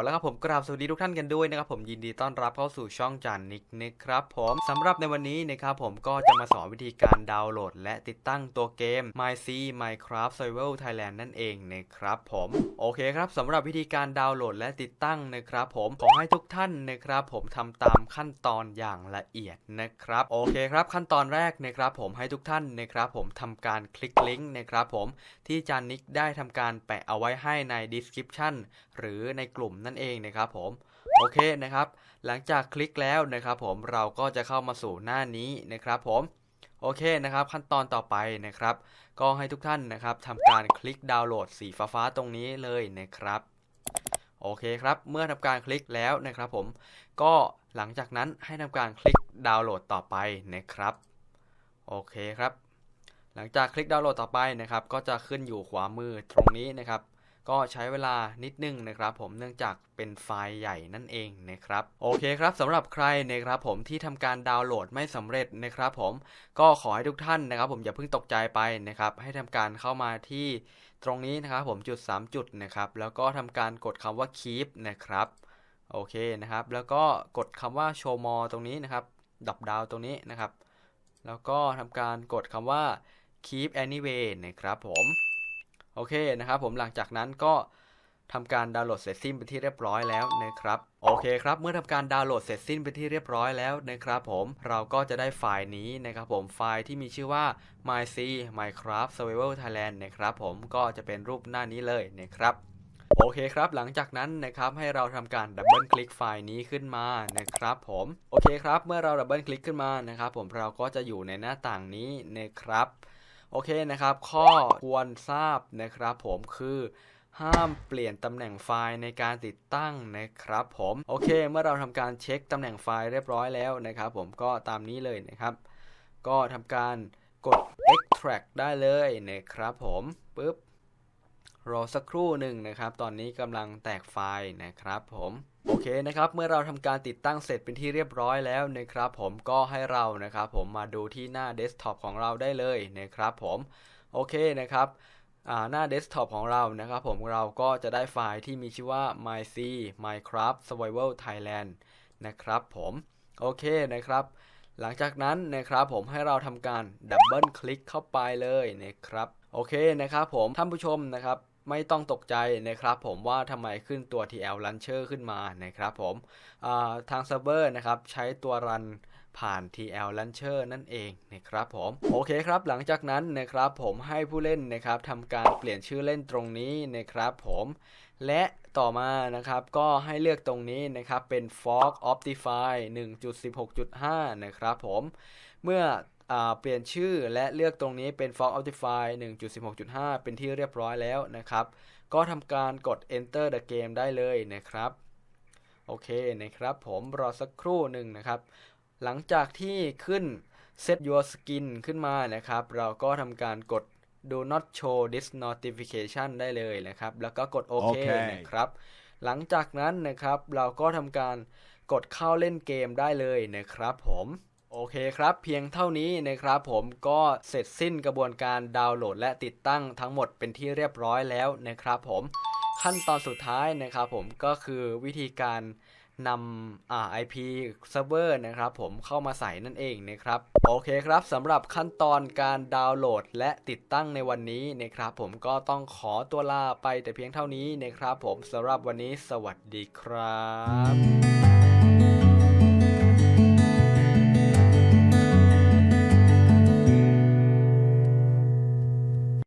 แล้วครับผมกราบสวัสดีทุกท่านกันด้วยนะครับผมยินดีต้อนรับเข้าสู่ช่องจานนิกนะครับผมสำหรับในวันนี้นะครับผมก็จะมาสอนวิธีการดาวน์โหลด และติดตั้งตัวเกม My C Minecraft Survival Thailand นั่นเองนะครับผมโอเคครับสำหรับวิธีการดาวน์โหลดและติดตั้งนะครับผมขอให้ทุกท่านนะครับผมทำตามขั้นตอนอย่างละเอียดนะครับโอเคครับขั้นตอนแรกนะครับผมให้ทุกท่านนะครับผมทำการคลิกลิงก์นะครับผมที่จานนิกได้ทำการแปะเอาไว้ให้ใน description หรือในกลุ่มนั่นเองนะครับผมโอเคนะครับ หลังจากคลิกแล้วนะครับ ผมเราก็จะเข้ามาสู่หน้านี้นะครับ ผมโอเคนะครับ ขั้นตอนต่อไปนะครับ ก็ให้ทุกท่านนะครับทำการคลิกดาวน์โหลดสีฟ้าๆตรงนี้เลยนะครับโอเคครับ เมื่อทำการคลิกแล้วนะครับ ผมก็หลังจากนั้นให้ทำการคลิกดาวน์โหลดต่อไปนะครับโอเคครับ หลังจากคลิกดาวน์โหลดต่อไปนะครับ ก็จะขึ้นอยู่ขวามือตรงนี้นะครับ ก็ใช้เวลานิดนึงนะครับผมเนื่องจากเป็นไฟล์ใหญ่นั่นเองนะครับโอเคครับสำหรับใครนะครับผมที่ทำการดาวน์โหลดไม่สำเร็จนะครับผมก็ขอให้ทุกท่านนะครับ ผมอย่าเพิ่งตกใจไปนะครับให้ทำการเข้ามาที่ตรงนี้นะครับผมจุด 3 จุดนะครับแล้วก็ทำการกดคำว่า keep นะครับโอเคนะครับแล้วก็กดคำว่า show more ตรงนี้นะครับดับดาวตรงนี้นะครับ แล้วก็ทำการกดคำว่า keep anyway นะครับผม โอเคนะครับผมหลังจากนั้นก็ทำการดาวน์โหลดเสร็จสิ้นเป็นที่เรียบร้อยแล้วนะครับโอเคครับเมื่อทำการดาวน์โหลดเสร็จสิ้นเป็นที่เรียบร้อยแล้วนะครับผมเราก็จะได้ไฟล์นี้นะครับผมไฟล์ที่มีชื่อว่า myc minecraft survival thailand นะครับผมก็จะเป็นรูปหน้านี้เลยนะครับโอเคครับหลังจากนั้นนะครับให้เราทำการดับเบิลคลิกไฟล์นี้ขึ้นมานะครับผมโอเคครับเมื่อเราดับเบิลคลิกขึ้นมานะครับผมเราก็จะอยู่ในหน้าต่างนี้นะครับ โอเคนะครับ ข้อควรทราบนะครับผมคือห้ามเปลี่ยนตำแหน่งไฟล์ในการติดตั้งนะครับผมโอเค เมื่อเราทำการเช็คตำแหน่งไฟล์เรียบร้อยแล้วนะครับ ผมก็ตามนี้เลยนะครับ ก็ทำการกด extract ได้เลยนะครับผมปึ๊บ รอสักครู่หนึ่งนะครับ ตอนนี้กำลังแตกไฟล์นะครับผมโอเคนะครับ เมื่อเราทำการติดตั้งเสร็จเป็นที่เรียบร้อยแล้วนะครับ ผมก็ให้เรานะครับ ผมมาดูที่หน้าเดสก์ท็อปของเราได้เลยนะครับผมโอเคนะครับหน้าเดสก์ท็อปของเรานะครับ ผมเราก็จะได้ไฟล์ที่มีชื่อว่า myc minecraft survival thailand นะครับผมโอเคนะครับ หลังจากนั้นนะครับผมให้เราทำการดับเบิลคลิกเข้าไปเลยนะครับ โอเคนะครับผมท่านผู้ชมนะครับไม่ต้องตกใจนะครับผมว่าทำไมขึ้นตัว TL Launcher ขึ้นมานะครับผมาทางเซิร์ฟเวอร์นะครับใช้ตัวรันผ่าน TL Launcher นั่นเองนะครับผมโอเคครับหลังจากนั้นนะครับผมให้ผู้เล่นนะครับทำการเปลี่ยนชื่อเล่นตรงนี้นะครับผมและต่อมานะครับก็ให้เลือกตรงนี้นะครับเป็น Fork Optify 1.16.5 นะครับผมเมื่อ เปลี่ยนชื่อและเลือกตรงนี้เป็น Fork Optify 1.16.5 เป็นที่เรียบร้อยแล้วนะครับ ก็ทำการกด Enter the game ได้เลยนะครับ โอเคนะครับผมรอสักครู่หนึ่งนะครับ หลังจากที่ขึ้น set your skin ขึ้นมานะครับ เราก็ทำการกด do not show this notification ได้เลยนะครับ แล้วก็กดโอเคโอเคนะครับ หลังจากนั้นนะครับเราก็ทำการกดเข้าเล่นเกมได้เลยนะครับผม โอเคครับ เพียงเท่านี้นะครับผมก็เสร็จสิ้นกระบวนการดาวน์โหลด และติดตั้งทั้งหมดเป็นที่เรียบร้อยแล้วนะครับผมขั้นตอนสุดท้ายนะครับผมก็คือวิธีการนำอ่า IP server นะครับผมเข้ามาใส่นั่นเองนะครับโอเคครับสำหรับขั้นตอนการดาวน์โหลด และติดตั้งในวันนี้นะครับผมก็ต้องขอตัวลาไปแต่เพียงเท่านี้นะครับผมสำหรับวันนี้สวัสดีครับ